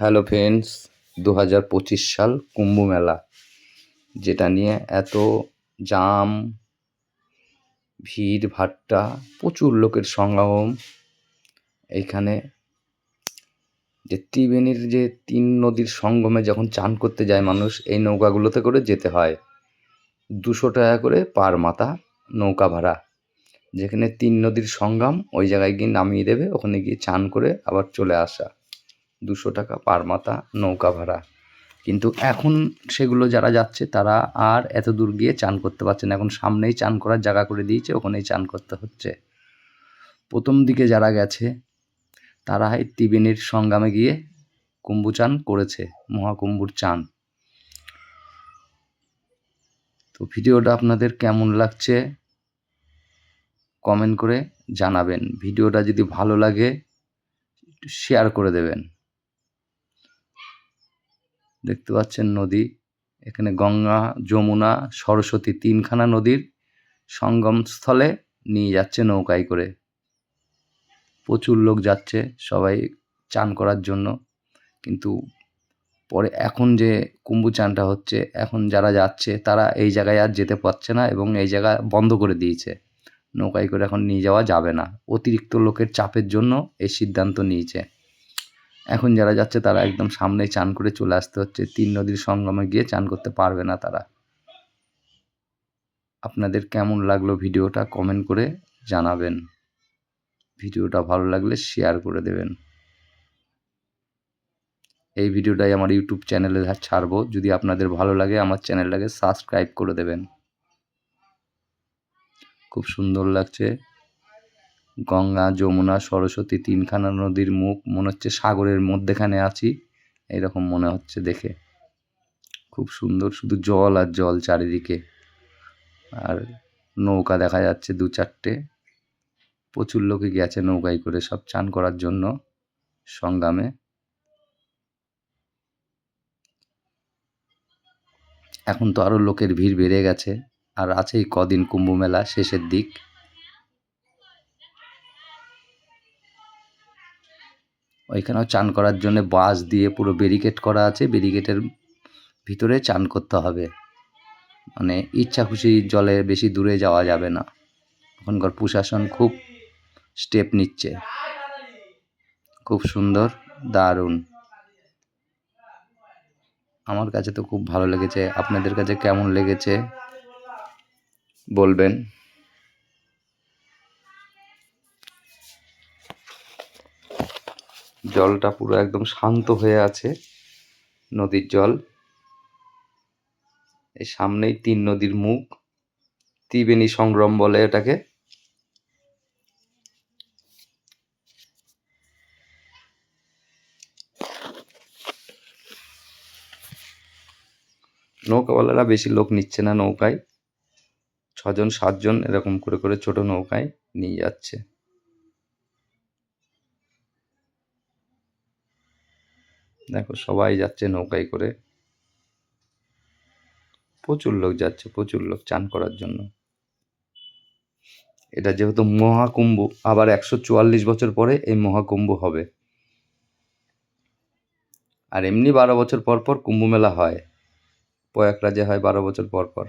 Hello friends দু হাজার পঁচিশ সাল কুম্ভ মেলা, যেটা নিয়ে এত জাম, ভিড়, ভাট্টা, প্রচুর লোকের সমাগম। এইখানে যে ত্রিবেণীর যে তিন নদীর সঙ্গমে যখন চান করতে যায় মানুষ, এই নৌকাগুলোতে করে যেতে হয়। দুশো টাকা করে পার মাথা নৌকা ভাড়া। যেখানে তিন নদীর সঙ্গম, ওই জায়গায় গিয়ে নামিয়ে দেবে, ওখানে গিয়ে চান করে আবার চলে আসা। দুশো টাকা পার মাথা নৌকা ভাড়া। কিন্তু এখন সেগুলো যারা যাচ্ছে, তারা আর এত দূর গিয়ে চান করতে পারছে না। এখন সামনেই চান করার জায়গা করে দিয়েছে, ওখানেই চান করতে হচ্ছে। প্রথম দিকে যারা গেছে তারা এই ত্রিবেণীর সঙ্গামে গিয়ে কুম্ভু চান করেছে, মহাকুম্ভুর চান। তো ভিডিওটা আপনাদের কেমন লাগছে কমেন্ট করে জানাবেন। ভিডিওটা যদি ভালো লাগে শেয়ার করে দেবেন। দেখতে পাচ্ছেন নদী। এখানে গঙ্গা, যমুনা, সরস্বতী তিনখানা নদীর সঙ্গম স্থলে নিয়ে যাচ্ছে নৌকায় করে। প্রচুর লোক যাচ্ছে সবাই চান করার জন্য। কিন্তু পরে এখন যে কুম্ভু চানটা হচ্ছে, এখন যারা যাচ্ছে তারা এই জায়গায় আর যেতে পারছে না এবং এই জায়গা বন্ধ করে দিয়েছে। নৌকায় করে এখন নিয়ে যাওয়া যাবে না। অতিরিক্ত লোকের চাপের জন্য এই সিদ্ধান্ত নিয়েছে। এখন যারা যাচ্ছে তারা একদম সামনেই চান করে চলে আসতে হচ্ছে। তিন নদীর সঙ্গমে গিয়ে চান করতে পারবে না তারা। আপনাদের কেমন লাগল ভিডিওটা কমেন্ট করে জানাবেন। ভিডিওটা ভালো লাগলে শেয়ার করে দেবেন। এই ভিডিওটাই আমার ইউটিউব চ্যানেলে ছাড়বো। যদি আপনাদের ভালো লাগে আমার চ্যানেলটাকে সাবস্ক্রাইব করে দেবেন। খুব সুন্দর লাগছে। গঙ্গা, যমুনা, সরস্বতী, তিনখানা নদীর মুখ, মনে হচ্ছে সাগরের মধ্যেখানে আছি। এরকম মনে হচ্ছে দেখে। খুব সুন্দর, শুধু জল আর জল চারিদিকে। আর নৌকা দেখা যাচ্ছে দু চারটে। প্রচুর লোকে গেছে নৌকায় করে, সব চান করার জন্য সংগ্রামে। এখন তো আরও লোকের ভিড় বেড়ে গেছে। আর আছেই কদিন কুম্ভ মেলা, শেষের দিক। ওইখানেও চান করার জন্য বাঁশ দিয়ে পুরো ব্যারিকেড করা আছে। ব্যারিকেডের ভিতরে চান করতে হবে। মানে ইচ্ছা খুশি জলে বেশি দূরে যাওয়া যাবে না। ওখানকার প্রশাসন খুব স্টেপ নিচ্ছে। খুব সুন্দর, দারুণ। আমার কাছে তো খুব ভালো লেগেছে। আপনাদের কাছে কেমন লেগেছে? বলবেন। জলটা পুরো একদম শান্ত হয়ে আছে, নদীর জল। এই সামনেই তিন নদীর মুখ, ত্রিবেণী সংগ্রাম বলে এটাকে। নৌকাওয়ালারা বেশি লোক নিচ্ছে না নৌকায়, ছজন, সাতজন এরকম করে করে ছোট নৌকায় নিয়ে যাচ্ছে। দেখো, সবাই যাচ্ছে নৌকায় করে। প্রচুর লোক যাচ্ছে, প্রচুর লোক চান করার জন্য। এটা যেহেতু মহাকুম্ভ, আবার একশো চুয়াল্লিশ বছর পরে এই মহাকুম্ভ হবে। আর এমনি বারো বছর পর পর কুম্ভ মেলা হয়। প্রয়াগরাজে হয় বারো বছর পর পর।